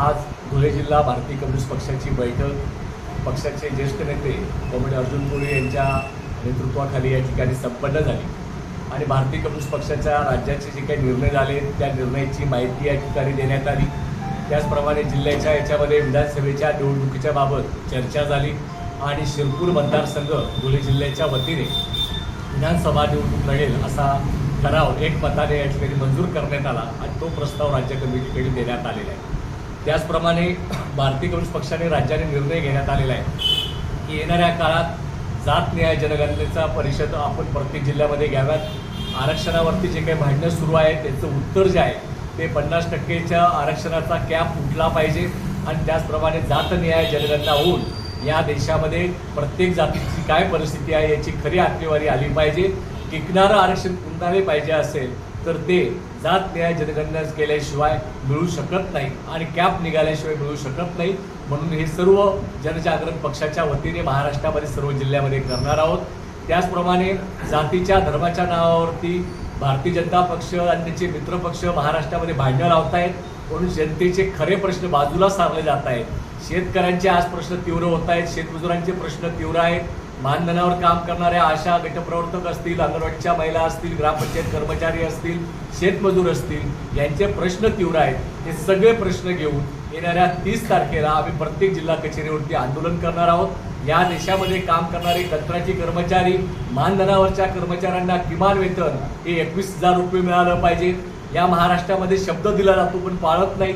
आज धुळे जिल्हा भारतीय कम्युनिस्ट पक्षाची बैठक. पक्षाचे ज्येष्ठ नेते कोमडे अर्जुन पुरी यांच्या नेतृत्वाखाली या ठिकाणी संपन्न झाली. आणि भारतीय कम्युनिस्ट पक्षाच्या राज्याचे जे काही निर्णय झाले त्या निर्णयाची माहिती या ठिकाणी देण्यात आली. त्याचप्रमाणे जिल्ह्याच्या याच्यामध्ये विधानसभेच्या निवडणुकीच्या बाबत चर्चा झाली आणि शिरपूर मतदारसंघ धुळे जिल्ह्याच्या वतीने विधानसभा निवडणूक लढेल असा ठराव एक मताने या ठिकाणी मंजूर करण्यात आला आणि तो प्रस्ताव राज्य कमिटीकडे देण्यात आलेला आहे. त्याचप्रमाणे भारतीय कम्युनिस्ट पक्षाने राज्याने निर्णय घेण्यात आलेला आहे की येणाऱ्या काळात जात न्याय जनगणनेचा परिषद आपण प्रत्येक जिल्ह्यामध्ये घ्याव्यात. आरक्षणावरती जे काही भांडणं सुरू आहे त्याचं उत्तर जे आहे ते पन्नास टक्केच्या आरक्षणाचा कॅप उठला पाहिजे. आणि त्याचप्रमाणे जात न्याय जनगणना होऊन या देशामध्ये प्रत्येक जातीची काय परिस्थिती आहे याची खरी आकडेवारी आली पाहिजे. टिकणारं आरक्षण कुणाले पाहिजे असेल तर ते जात न्याय जनगणना केल्याशिवाय मिळू शकत नाही आणि कॅप निघाल्याशिवाय मिळू शकत नाही. म्हणून हे सर्व जनजागरण पक्षाच्या वतीने महाराष्ट्रामध्ये सर्व जिल्ह्यामध्ये करणार आहोत. त्याचप्रमाणे जातीच्या धर्माच्या नावावरती भारतीय जनता पक्ष आणि त्यांचे मित्रपक्ष महाराष्ट्रामध्ये भांडणं लावत आहेत म्हणून जनतेचे खरे प्रश्न बाजूला सारले जात आहेत शेतकऱ्यांचे आज प्रश्न तीव्र होत आहेत शेतमजुरांचे प्रश्न तीव्र आहेत. मानधनावर काम करणाऱ्या आशा गटप्रवर्तक असतील अंगणवाडीच्या महिला असतील ग्रामपंचायत कर्मचारी असतील शेतमजूर असतील यांचे प्रश्न तीव्र आहेत. हे सगळे प्रश्न घेऊन येणाऱ्या तीस तारखेला आम्ही प्रत्येक जिल्हा कचेरीवरती आंदोलन करणार आहोत. या देशामध्ये काम करणारे कंत्राची कर्मचारी मानधनावरच्या कर्मचाऱ्यांना किमान वेतन हे एकवीस हजार रुपये मिळालं पाहिजे. या महाराष्ट्रामध्ये शब्द दिला जातो पण पाळत नाही.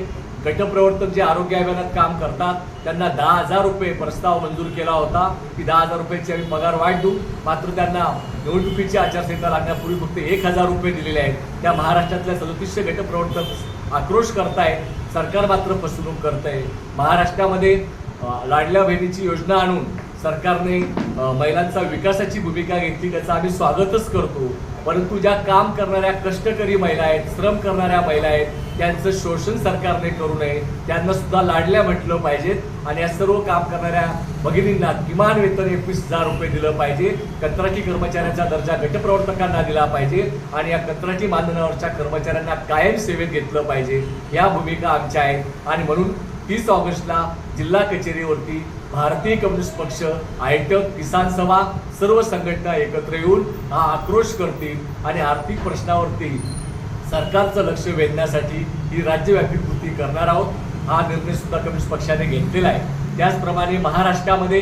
गटप्रवर्तक जे आरोग्य अभियानात काम करतात त्यांना दहा हजार रुपये प्रस्ताव मंजूर केला होता. की दहा हजार रुपयाची आम्ही पगार वाढ देऊ. मात्र त्यांना निवडणुकीची आचारसंहिता लागण्यापूर्वी फक्त एक हजार रुपये दिलेले आहेत. त्या महाराष्ट्रातल्या सदतीसशे गटप्रवर्तक आक्रोश करतायत. सरकार मात्र फसवणूक करत आहे महाराष्ट्रामध्ये लाडल्या बहिणीची योजना आणून सरकारने महिलांचा विकासाची भूमिका घेतली त्याचं आम्ही स्वागतच करतो. परंतु ज्या काम करणाऱ्या कष्टकरी महिला आहेत श्रम करणाऱ्या महिला आहेत त्यांचं शोषण सरकारने करू नये. त्यांना सुद्धा लाडल्या म्हटलं पाहिजेत आणि या सर्व काम करणाऱ्या भगिनींना किमान वेतन एकवीस हजार रुपये दिलं पाहिजे. कंत्राटी कर्मचाऱ्यांचा दर्जा गटप्रवर्तकांना दिला पाहिजे आणि या कंत्राटी मानधनावरच्या कर्मचाऱ्यांना कायम सेवेत घेतलं पाहिजे. या भूमिका आमच्या आहेत आणि म्हणून तीस ऑगस्टला जिल्हा कचेरीवरती भारतीय कम्युनिस्ट पक्ष आयटक किसान सभा सर्व संघटना एकत्र येऊन हा आक्रोश करतील आणि आर्थिक प्रश्नावरती सरकारचं लक्ष वेधण्यासाठी ही राज्यव्यापी कृती करणार आहोत. हा निर्णय सुद्धा कम्युनिस्ट पक्षाने घेतलेला आहे. त्याचप्रमाणे महाराष्ट्रामध्ये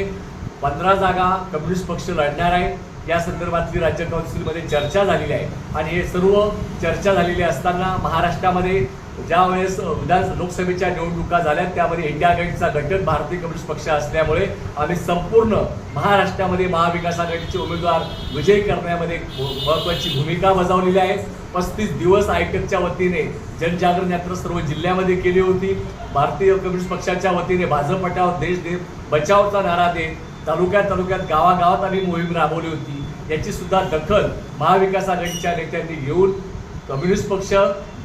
पंधरा जागा कम्युनिस्ट पक्ष लढणार आहे. या संदर्भातली राज्य काउन्सिलमध्ये चर्चा झालेली आहे. आणि हे सर्व चर्चा झालेली असताना महाराष्ट्रामध्ये ज्यावेळेस विधान लोकसभेच्या निवडणुका झाल्या त्यामध्ये इंडिया आघाडीचा घटक भारतीय कम्युनिस्ट पक्ष असल्यामुळे आम्ही संपूर्ण महाराष्ट्रामध्ये महाविकास आघाडीचे उमेदवार विजयी करण्यामध्ये महत्वाची भूमिका बजावलेली आहे. पस्तीस दिवस आयटकच्या वतीने जनजागरण यात्रा सर्व जिल्ह्यामध्ये केली होती. भारतीय कम्युनिस्ट पक्षाच्या वतीने भाजप हटाव देश देव बचावचा नारा देत तालुक्यात तालुक्यात गावागावात आम्ही मोहीम राबवली होती. याची सुद्धा दखल महाविकास आघाडीच्या नेत्यांनी घेऊन कम्युनिस्ट पक्ष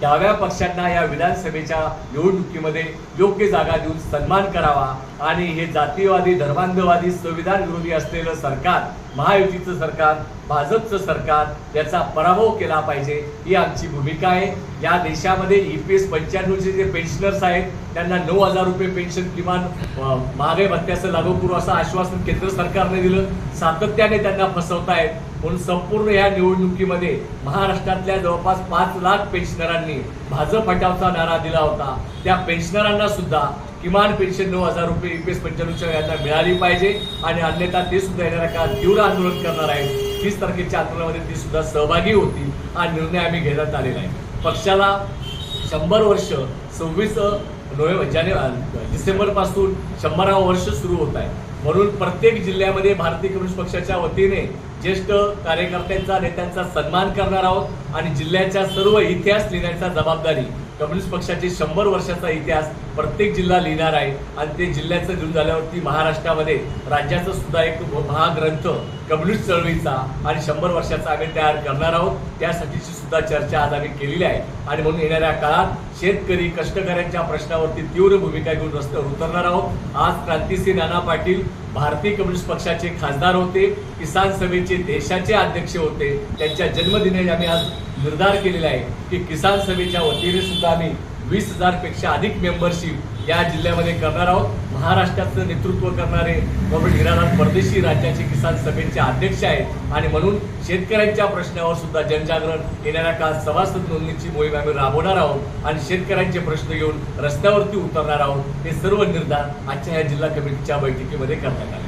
डाव्या पक्षांना या विधानसभेच्या निवडणुकीमध्ये योग्य जागा देऊन सन्मान करावा आणि हे जातीयवादी धर्मांधवादी संविधान विरोधी असलेलं सरकार महायुतीचं सरकार भाजपचं सरकार याचा पराभव केला पाहिजे ही आमची भूमिका आहे. या देशामध्ये ई पी एस पंच्याण्णवचे जे पेन्शनर्स आहेत त्यांना नऊ हजार रुपये पेन्शन किमान महागाई भत्त्याचं लागू करू असं आश्वासन केंद्र सरकारने दिलं. सातत्याने त्यांना फसवतायत. म्हणून संपूर्ण या निवडणुकीमध्ये महाराष्ट्रातल्या जवळपास पाच लाख पेन्शनरांनी भाजप हटावचा नारा दिला होता. त्या पेन्शनरांना सुद्धा किमान पेन्शन नऊ हजार रुपये ई पी एस पंच्याण्णवच्या यांना मिळाली पाहिजे आणि अन्यथा ते सुद्धा येणाऱ्या काळात तीव्र आंदोलन करणार आहेत. तीस तारखेच्या आंदोलनामध्ये ती सुद्धा सहभागी होती. हा निर्णय आम्ही घेण्यात आलेला आहे. पक्षाला शंभर वर्ष सव्वीस नोव्हेंबर जानेवारी डिसेंबरपासून शंभरावं वर्ष सुरू होत आहे. म्हणून प्रत्येक जिल्ह्यामध्ये भारतीय कम्युनिस्ट पक्षाच्या वतीने ज्येष्ठ कार्यकर्त्यांचा नेत्यांचा सन्मान करणार आहोत आणि जिल्ह्याच्या सर्व इतिहास लिहिण्याचा जबाबदारी कम्युनिस्ट पक्षाचे शंभर वर्षाचा इतिहास प्रत्येक जिल्हा लिहिणार आहे. आणि ते जिल्ह्याचं घेऊन झाल्यावरती महाराष्ट्रामध्ये राज्याचा सुद्धा एक महाग्रंथ कम्युनिस्ट चळवळीचा आणि शंभर वर्षाचा आम्ही तयार करणार आहोत. त्यासाठीची सुद्धा चर्चा आज आम्ही केलेली आहे. आणि म्हणून येणाऱ्या काळात शेतकरी कष्टकऱ्यांच्या प्रश्नावरती तीव्र भूमिका घेऊन रस्त्यावर उतरणार आहोत. आज क्रांतिसिंह नाना पाटील भारतीय कम्युनिस्ट पक्षाचे खासदार होते किसान सभेचे देशाचे अध्यक्ष होते. त्यांच्या जन्मदिनाने आम्ही आज निर्धार केलेला आहे की किसान सभेच्या वतीने सुद्धा आम्ही वीस हजारपेक्षा अधिक मेंबरशिप या जिल्ह्यामध्ये करणार आहोत. महाराष्ट्राचं नेतृत्व करणारे कॉम्रेड हिरानाथ परदेशी राज्याचे किसान सभेचे अध्यक्ष आहेत. आणि म्हणून शेतकऱ्यांच्या प्रश्नावर सुद्धा जनजागरण येणाऱ्या काळात सभासद नोंदणीची मोहीम आम्ही राबवणार आहोत. आणि शेतकऱ्यांचे प्रश्न घेऊन रस्त्यावरती उतरणार आहोत. हे सर्व निर्धार आजच्या या जिल्हा कमिटीच्या बैठकीमध्ये करण्यात आले.